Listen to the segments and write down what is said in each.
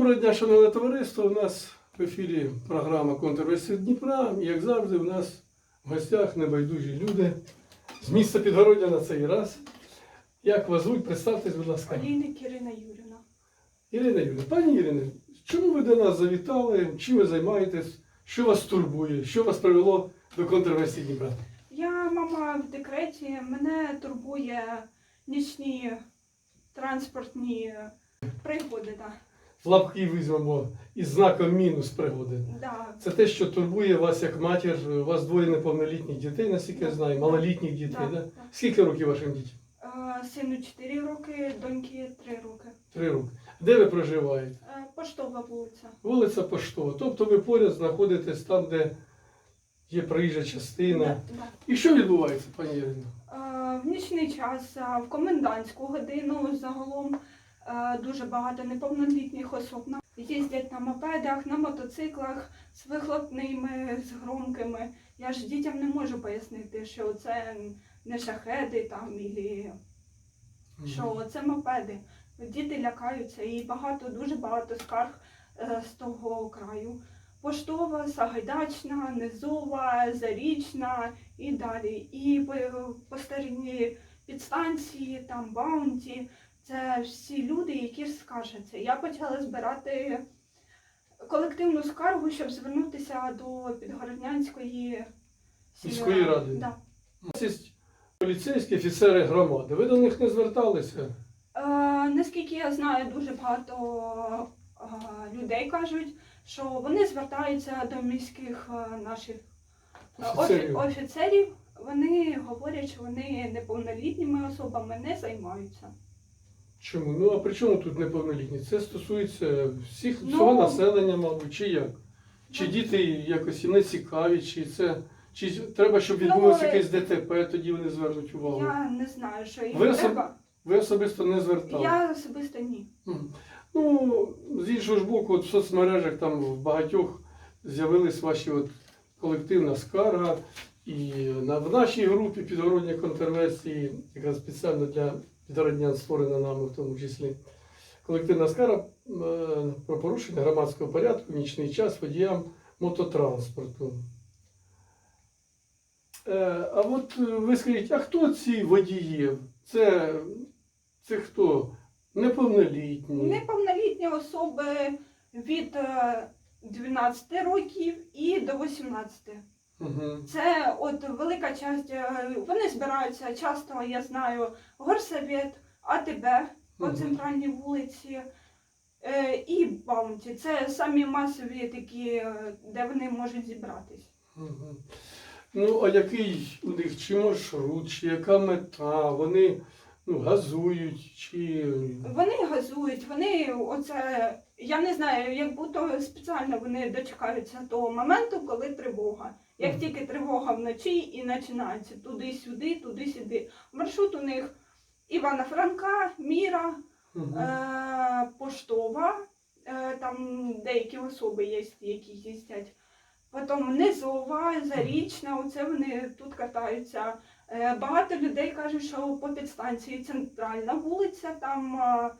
Доброго дня, шановне товариство. У нас в ефірі програма Контрверсія Дніпра. І як завжди, у нас в гостях небайдужі люди з міста Підгородня на цей раз. Як вас звуть? Представтесь, будь ласка. Олійник Ірина Юрівна. Ірина Юрійовна, пані Ірине, чому ви до нас завітали? Чим ви займаєтесь? Що вас турбує? Що вас привело до контрверсії Дніпра? Я мама в декреті. Мене турбує нічні транспортні пригоди. Да. В лапки візьмемо із знаком мінус пригоди. Да. Це те, що турбує вас як матір. У вас двоє неповнолітніх дітей, наскільки я знаю, малолітніх дітей. Да, Да? да. Скільки років вашим дітям? Е, Сину 4 роки, доньки 3 роки. Три роки. Де ви проживаєте? Е, Поштова вулиця. Вулиця Поштова. Тобто ви поряд знаходитесь там, де є проїжджа частина. Да, да. І що відбувається, пані Ірино? Е, В нічний час, в комендантську годину загалом дуже багато неповнолітніх особ їздять на мопедах, на мотоциклах з вихлопними, з громкими. Я ж дітям не можу пояснити, що це не шахеди там, і що це мопеди. Діти лякаються і багато, дуже багато скарг е, з того краю. Поштова, Сагайдачна, Низова, Зарічна і далі. І по, по старині підстанції, там Баунті. Це всі люди, які скаржаться. Я почала збирати колективну скаргу, щоб звернутися до Підгороднянської Міської ради. Да. У нас є поліцейські офіцери громади. Ви до них не зверталися? Е, наскільки я знаю, дуже багато е, людей кажуть, що вони звертаються до міських е, наших е, офі- Офіцерів. офіцерів. Вони говорять, що вони неповнолітніми особами не займаються. Чому? Ну а при чому тут неповнолітні? Це стосується всіх Ну, всього населення, мабуть, чи як? Чи Ну. діти якось не цікаві, чи це. Чи треба, щоб Ну, відбулося е, якесь ДТП, тоді вони звернуть увагу. Я не знаю, що їм Ви особ- Ви особисто не звертали? Я особисто ні. Ну, з іншого ж боку, от в соцмережах там в багатьох з'явились ваші от колективна скарга. І на, в нашій групі підгородні контрверсії, яка спеціально для підгороднян створена нами в тому числі, колективна скарга е, про порушення громадського порядку в нічний час водіям мототранспорту. Е, а от е, ви скажіть, а хто ці водії? Це, це хто? Неповнолітні. Неповнолітні особи від е, 12 років і до 18. Угу. Це от велика часть, е, вони збираються часто, я знаю, горсовет, АТБ по Мгм. центральній вулиці е, і Баунті. Це самі масові такі, е, де вони можуть зібратись. Угу. Ну, а який у них чи маршрут, чи яка мета? Вони ну, газують, чи. Вони газують, вони оце, я не знаю, як будто спеціально вони дочекаються того моменту, коли тривога. Як тільки тривога вночі і починається туди-сюди, туди-сюди. Маршрут у них Івана Франка, Міра, Угу. е, Поштова, е, там деякі особи є, які їздять. Потім Низова, Зарічна, оце вони тут катаються. Е, Багато людей кажуть, що по підстанції центральна вулиця, там е, е,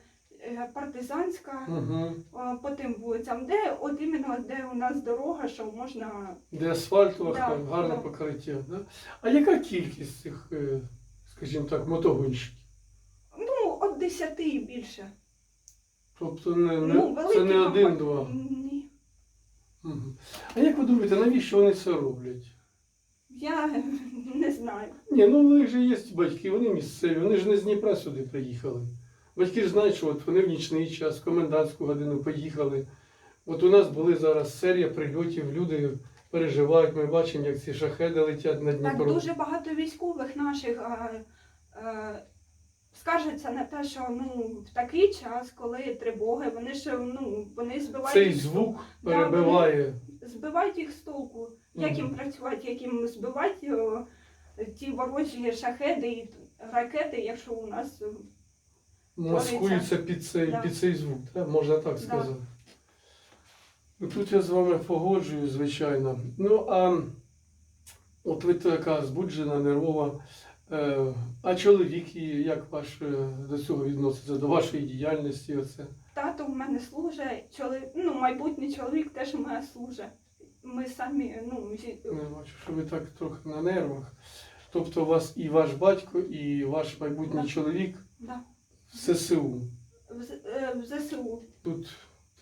партизанська, Угу. е, по тим вулицям, де от іменно де у нас дорога, що можна. Де асфальтова, Да, гарне да. покриття. Да? А яка кількість цих, е, скажімо так, мотогонщиків? Ну, от 10 і більше. Тобто не, не, ну, це не один-два. Ні. Угу. А як ви думаєте, навіщо вони це роблять? Я не знаю. Ні, ну у них же є батьки, вони місцеві, вони ж не з Дніпра сюди приїхали. Батьки ж знають, що от вони в нічний час, в комендантську годину поїхали. От у нас були зараз серія прильотів, люди переживають, ми бачимо, як ці шахеди летять над Так дуже багато військових наших е, е, скаржаться на те, що ну в такий час, коли тривоги, вони ж ну вони збивають Цей їх звук Да, перебиває. збивають їх з толку. Як їм працювати, як їм збивати е, ті ворожі шахеди і ракети, якщо у нас Маскуються під цей, Да. під цей звук, так? можна так сказати. Ну, Тут я з вами погоджую, звичайно. Ну, а от ви така збуджена, нервова. Е, А чоловік, і як ваш е, до цього відноситься, до вашої діяльності? Оце? Тато в мене служить, чоловік, ну, майбутній чоловік теж у мене служить. Ми самі, ну, зі- Я бачу, що ви так трохи на нервах. Тобто у вас і ваш батько, і ваш майбутній Да. чоловік да, в ССУ. в, З- е, ЗСУ. Тут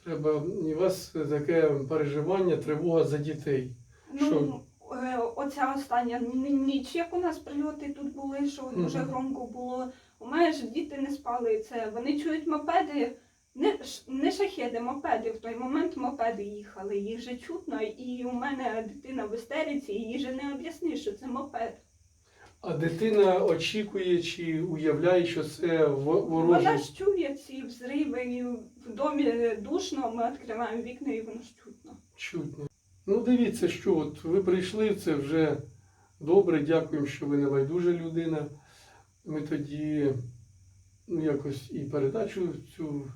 треба у вас таке переживання, тривога за дітей. Ну, е, оця остання ніч, як у нас прильоти тут були, що дуже громко було. У мене ж діти не спали. Це вони чують мопеди, не, не шахеди, мопеди. В той момент мопеди їхали. Їх же чутно, і у мене дитина в істериці, і їй же не об'ясниш, що це мопед. А дитина очікує чи уявляє, що це во- ворожий Вона ж чує ці взриви, і в домі душно, ми відкриваємо вікна і воно ж чутно. чутно. Ну, дивіться, що от ви прийшли, це вже добре. Дякуємо, що ви не байдужа людина. Ми тоді ну, якось і передачу цю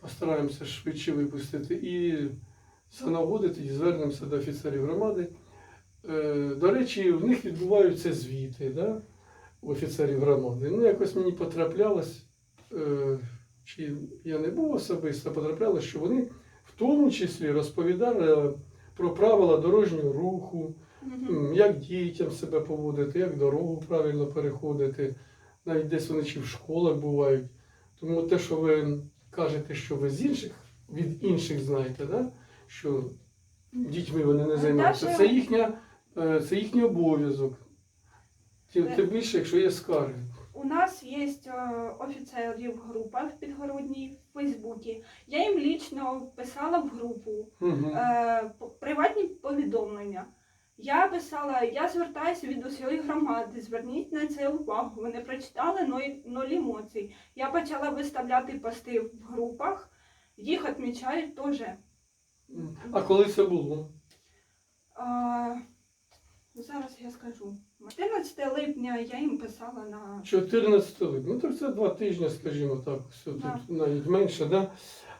постараємося швидше випустити. І за нагоди тоді звернемося до офіцерів громади. Е, До речі, в них відбуваються звіти, да? у офіцерів громади. Ну, якось мені потраплялось, е, чи я не був особисто, потраплялось, що вони в тому числі розповідали про правила дорожнього руху, як дітям себе поводити, як дорогу правильно переходити. Навіть десь вони чи в школах бувають. Тому те, що ви кажете, що ви з інших, від інших знаєте, да? що дітьми вони не займаються, це, їхня, це їхній обов'язок. Тим, Е. тим більше, якщо є скарги. У нас є е, офіцерів група в підгородній в Фейсбуці. Я їм лічно писала в групу Угу. е, приватні повідомлення. Я писала, я звертаюся від усієї громади, зверніть на це увагу. Вони прочитали ноль, ноль емоцій. Я почала виставляти пости в групах, їх відмічають теж. А коли це було? А, зараз я скажу. 14 липня я їм писала на 14 липня. Ну, так це два тижні, скажімо так, все тут навіть менше, да?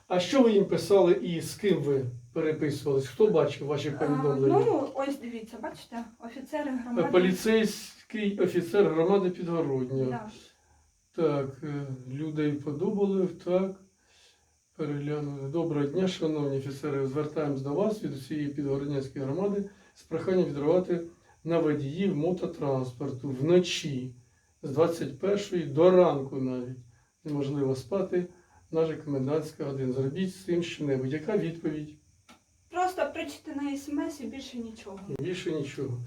А що ви їм писали і з ким ви переписувались? Хто бачив ваші А, повідомлення? Ну, ось дивіться, бачите, офіцери громади. Поліцейський офіцер громади Підгороднього. Да. Так, е, людей подобали, так. Переглянули. Доброго дня, шановні офіцери. Звертаємось до вас від усієї підгороднянської громади з проханням відреагувати на водіїв мототранспорту вночі з 21 до ранку навіть. Неможливо спати. Наша комендантська година. Зробіть з цим що-небудь. Яка відповідь? Просто прочитана смс і більше нічого. Більше нічого.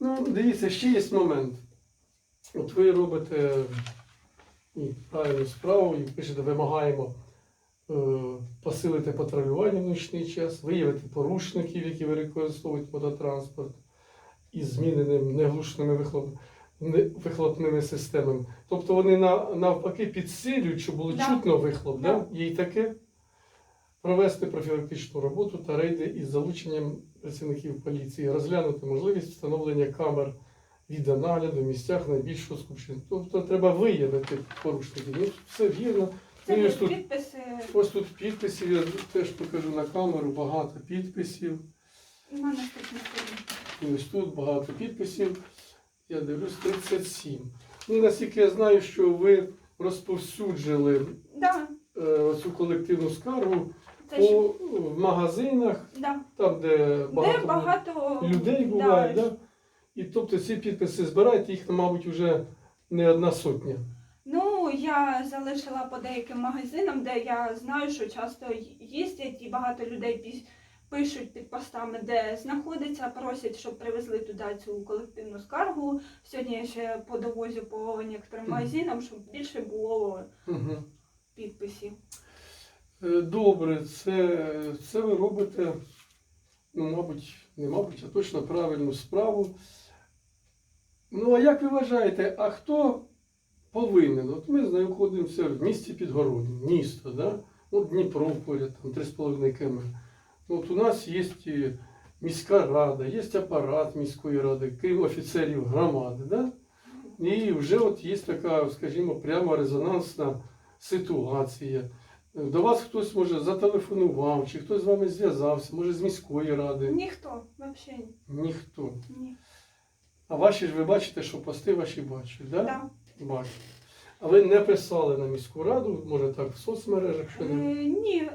Ну, дивіться, ще є момент. От ви робите ну, правильну справу і пишете, вимагаємо е, посилити патрулювання в нічний час, виявити порушників, які використовують мототранспорт із зміненими неглушними вихлопними системами. Тобто вони навпаки підсилюють, щоб було Да. чутно вихлоп. Да. Да. Є й таке. Провести профілактичну роботу та рейди із залученням працівників поліції, розглянути можливість встановлення камер відеонагляду в місцях найбільшого скупчення. Тобто треба виявити порушників. Ну, все вірно. Це Ну, ось тут, підписи ось тут підписів, я теж покажу на камеру, багато підписів. Ось тут багато підписів. Я дивлюсь 37. Ну, наскільки я знаю, що ви розповсюджили Да, е, оцю колективну скаргу це по в магазинах, да. там, де Де багато, багато людей буває, да? і тобто ці підписи збираєте, їх, мабуть, вже не одна сотня. Ну, я залишила по деяким магазинам, де я знаю, що часто їздять і багато людей пі- пишуть під постами, де знаходиться, просять, щоб привезли туди цю колективну скаргу. Сьогодні я ще подовозю по некоторим Мгм. магазинам, щоб більше було Угу. підписів. Е, Добре, це, це ви робите, ну, мабуть, не мабуть, а точно правильну справу. Ну, а як ви вважаєте, а хто повинен? От ми знаходимося в місті Підгородні, місто, да? От Дніпро поряд, там 3,5 км. Ну, От у нас є міська рада, є апарат міської ради, крім офіцерів громади. Да? І вже от є така, скажімо, прямо резонансна ситуація. До вас хтось може зателефонував, чи хтось з вами зв'язався, може з міської ради. Ніхто, взагалі Ніхто. ні. А ваші ж ви бачите, що пости ваші бачать, да? Да. Бачу. А ви не писали на міську раду, може так, в соцмережах що Е. Ні,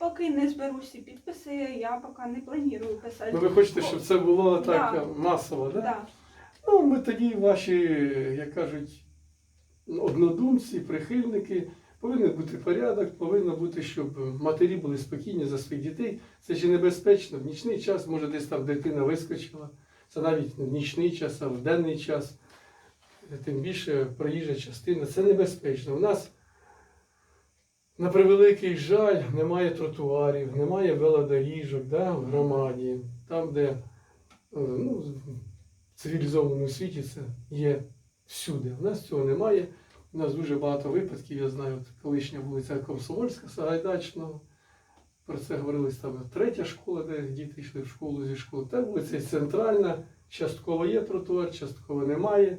поки не зберу всі підписи, я поки не планую писати. Ну ви хочете, щоб це було так Да. масово, да? Да. Ну, ми тоді ваші, як кажуть, однодумці, прихильники, повинен бути порядок, повинно бути, щоб матері були спокійні за своїх дітей. Це ж небезпечно. В нічний час, може, десь там дитина вискочила. Це навіть не в нічний час, а в денний час. Тим більше проїжджа частина. Це небезпечно. У нас, на превеликий жаль, немає тротуарів, немає велодоріжок да, в громаді. Там, де е, ну, в цивілізованому світі це є всюди. У нас цього немає. У нас дуже багато випадків. Я знаю, от колишня вулиця Комсомольська, Сагайдачного. Про це говорилось там третя школа, де діти йшли в школу зі школи. Та вулиця центральна, частково є тротуар, частково немає.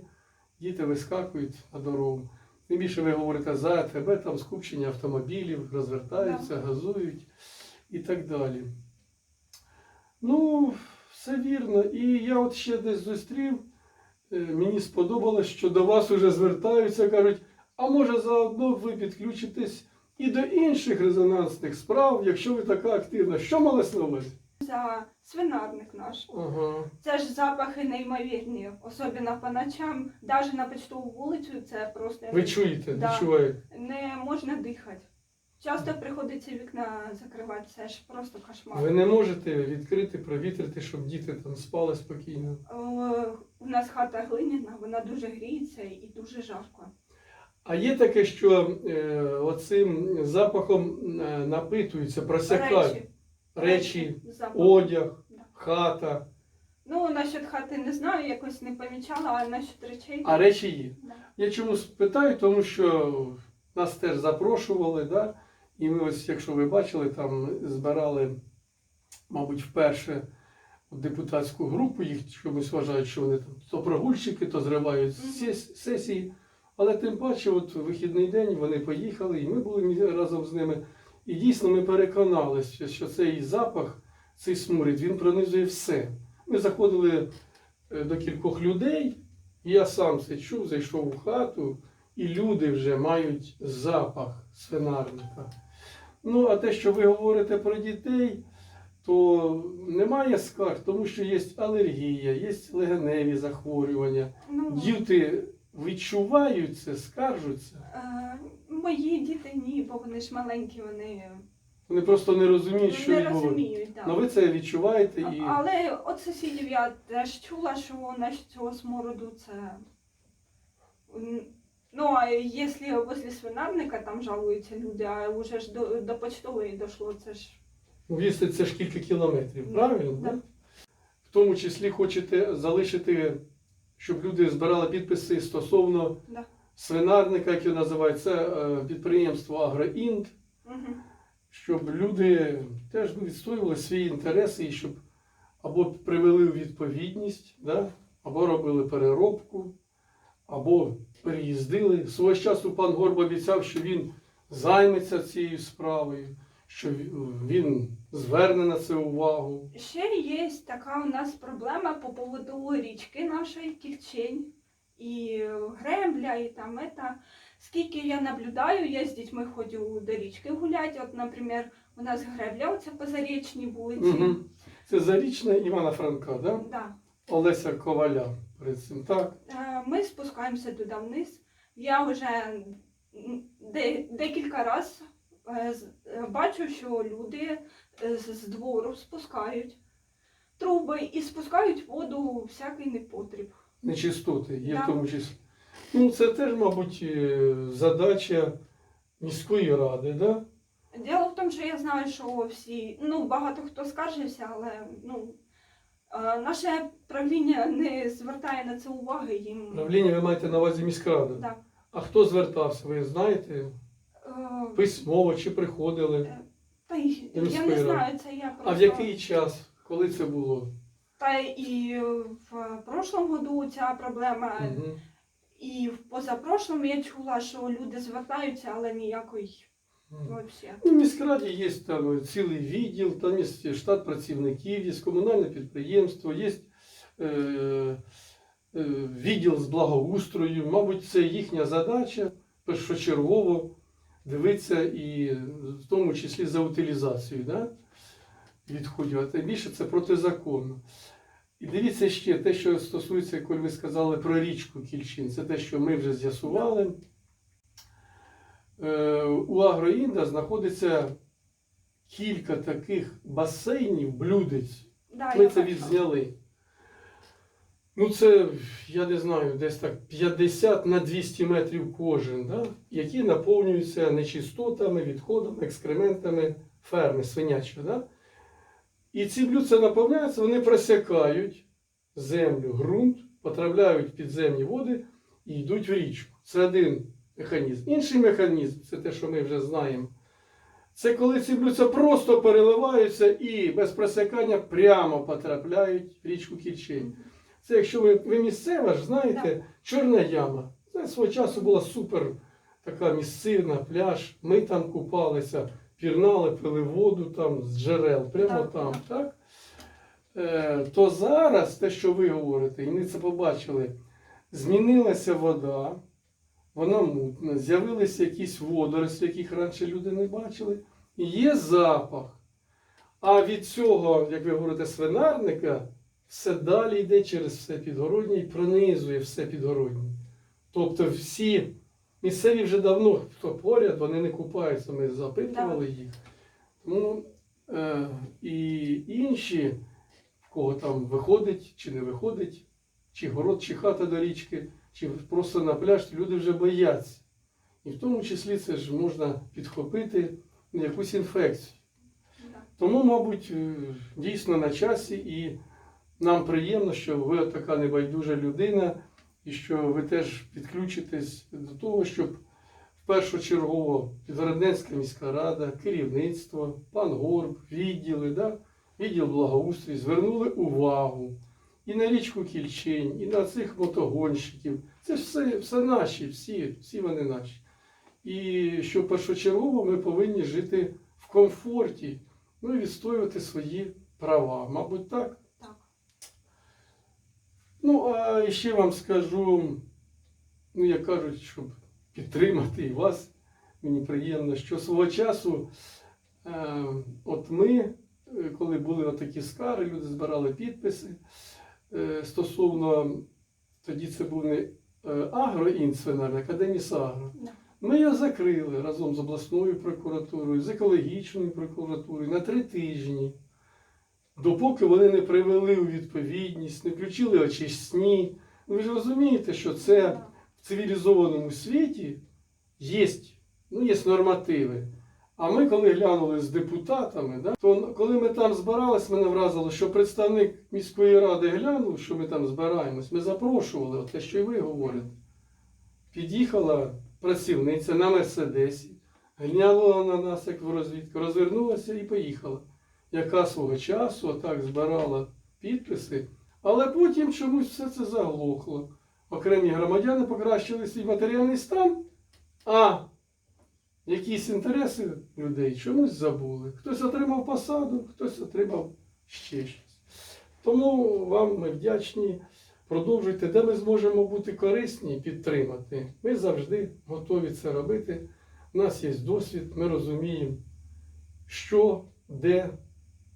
Діти вискакують на дорогу. Тим більше ви говорите за АТБ, там скупчення автомобілів, розвертаються, газують і так далі. Ну, все вірно. І я от ще десь зустрів, е, мені сподобалось, що до вас вже звертаються, кажуть, а може заодно ви підключитесь і до інших резонансних справ, якщо ви така активна. Що малось на увазі? За свинарник наш. Ага. Це ж запахи неймовірні, особливо по ночам, навіть на почтову вулицю це просто Ви чуєте, Да. відчуваєте? не можна дихати. Часто приходиться вікна закривати, це ж просто кошмар. Ви не можете відкрити, провітрити, щоб діти там спали спокійно. У нас хата глиняна, вона дуже гріється і дуже жарко. А є таке, що е, оцим запахом е, напитуються, просякають Речі. Речі, Запах. одяг, Да. хата, Ну, насчет хати не знаю, якось не помічала, а насчет речей. а речі є. Да. Я чому спитаю, тому що нас теж запрошували, да? і ми ось, якщо ви бачили, там збирали, мабуть, вперше депутатську групу, їх чомусь вважають, що вони там то прогульщики, то зривають сес- сесії. Але тим паче, от вихідний день вони поїхали, і ми були мі- разом з ними. І дійсно ми переконалися, що цей запах, цей сморід, він пронизує все. Ми заходили е, до кількох людей, і я сам це чув, зайшов у хату, і люди вже мають запах свинарника. Ну, а те, що ви говорите про дітей, то немає скарг, тому що є алергія, є легеневі захворювання. Ну, Діти відчувають це, скаржуться. е, мої діти ні, бо вони ж маленькі, вони Вони просто не розуміють, що не відбувається. розуміють. Да. Ну ви це відчуваєте і Але от сусідів я теж чула, що насчет цього смороду це. м, Ну, а якщо возле свинарника там жалуються люди, а вже ж до, до почтової дійшло, це ж. вісти це ж кілька кілометрів, правильно? Да? В тому числі хочете залишити, щоб люди збирали підписи стосовно Да. свинарника, як його називають, це е, підприємство Агроінт, Угу. щоб люди теж відстоювали свої інтереси і щоб або привели у відповідність, да? або робили переробку, або переїздили. Свого часу пан Горб обіцяв, що він займеться цією справою, що він зверне на це увагу. Ще є така у нас проблема по поводу річки нашої Кільчень і гребля, і там это. Скільки я наблюдаю, я з дітьми ходжу до річки гуляти. От, наприклад, у нас гребля, оце по зарічній вулиці. Угу. Це зарічна Івана Франка, да? Да. Олеся Коваля перед цим. Так. Е, Ми спускаємося туди вниз. Я вже декілька разів бачу, що люди е, з, двору спускають труби і спускають воду всякий непотріб. Нечистоти є Да. в тому числі. Ну, це теж, мабуть, е, задача міської ради, да? Діло в тому, що я знаю, що всі, ну багато хто скаржився, але ну е, наше правління не звертає на це уваги їм. Правління ви маєте на увазі міськраду. Да. А хто звертався, ви знаєте? Е, Письмово чи приходили? Та й я не знаю, це я просто. А в який час? Коли це було? Та і в прошлому году ця проблема, Угу. і в позапрошлому я чула, що люди звертаються, але ніякої взагалі. Ну, в міськраді є там цілий відділ, там є штат працівників, є комунальне підприємство, є е, е, відділ з благоустрою. Мабуть, це їхня задача першочергово дивитися і в тому числі за утилізацією да? відходів. А тим більше це протизаконно. І дивіться ще те, що стосується, коли ви сказали про річку Кільчин, це те, що ми вже з'ясували. Е, У Агроінда знаходиться кілька таких басейнів, блюдець. Да, Ми це відзняли. Ну, це, я не знаю, десь так 50 на 200 метрів кожен, да? які наповнюються нечистотами, відходами, екскрементами ферми свинячої. Да? І ці блюдця наповняються, вони просякають землю, ґрунт, потрапляють підземні води і йдуть в річку. Це один механізм. Інший механізм це те, що ми вже знаємо. Це коли ці блюдця просто переливаються і без просякання прямо потрапляють в річку Кільчень. Це якщо ви, ви місцева ж знаєте, Чорна яма. Це свого часу була супер така місцина, пляж. Ми там купалися, пірнали, пили воду там з джерел, прямо Так, там. так. Так? Е, то зараз те, що ви говорите, і ми це побачили, змінилася вода, вона мутна, з'явилися якісь водорослі, яких раніше люди не бачили, і є запах. А від цього, як ви говорите, свинарника, все далі йде через все підгороднє і пронизує все підгороднє. Тобто всі місцеві вже давно, хто поряд, вони не купаються, ми запитували їх. Тому е, і інші, в кого там виходить чи не виходить, чи город, чи хата до річки, чи просто на пляж, люди вже бояться. І в тому числі це ж можна підхопити якусь інфекцію. Тому, мабуть, е, дійсно на часі, і нам приємно, що ви така небайдужа людина, і що ви теж підключитесь до того, щоб першочергово Підгородненська міська рада, керівництво, пан Горб, відділи, да? відділ благоустрій звернули увагу і на річку Кільчень, і на цих мотогонщиків. Це ж все, все наші, всі, всі вони наші. І що першочергово ми повинні жити в комфорті, ну і відстоювати свої права. Мабуть, так. Ну, а ще вам скажу, ну, як кажуть, щоб підтримати і вас, мені приємно, що свого часу, е, от ми, е, коли були такі скари, люди збирали підписи е, стосовно, тоді це був не е, агроінцвенар, Академіс Агро. Ми його закрили разом з обласною прокуратурою, з екологічною прокуратурою на три тижні, допоки вони не привели у відповідність, не включили очисні. Ну, Ви ж розумієте, що це в цивілізованому світі є, ну, є нормативи. А ми, коли глянули з депутатами, да, то коли ми там збирались, мене вразило, що представник міської ради глянув, що ми там збираємось, ми запрошували, от те, що і ви говорите. Під'їхала працівниця на Мерседесі, глянула на нас, як в розвідку, розвернулася і поїхала. Яка свого часу отак збирала підписи, але потім чомусь все це заглохло. Окремі громадяни покращили свій матеріальний стан, а якісь інтереси людей чомусь забули. Хтось отримав посаду, хтось отримав ще щось. Тому вам ми вдячні. Продовжуйте, де ми зможемо бути корисні і підтримати. Ми завжди готові це робити. У нас є досвід, ми розуміємо, що, де,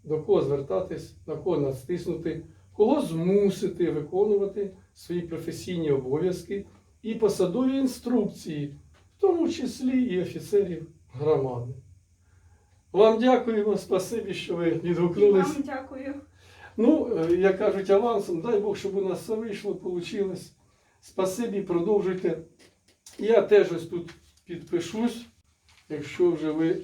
до кого звертатись, на кого натиснути, кого змусити виконувати свої професійні обов'язки і посадові інструкції, в тому числі і офіцерів громади. Вам дякуємо, спасибі, що ви І відгукнулись. вам дякую. Ну, е, як кажуть авансом, дай Бог, щоб у нас все вийшло, вийшло. Спасибі, продовжуйте. Я теж ось тут підпишусь, якщо вже ви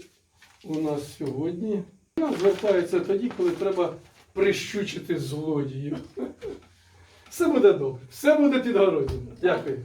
у нас сьогодні. Нам звертається тоді, коли треба прищучити злодіїв. Все буде добре, все буде підгородіно. Дякую.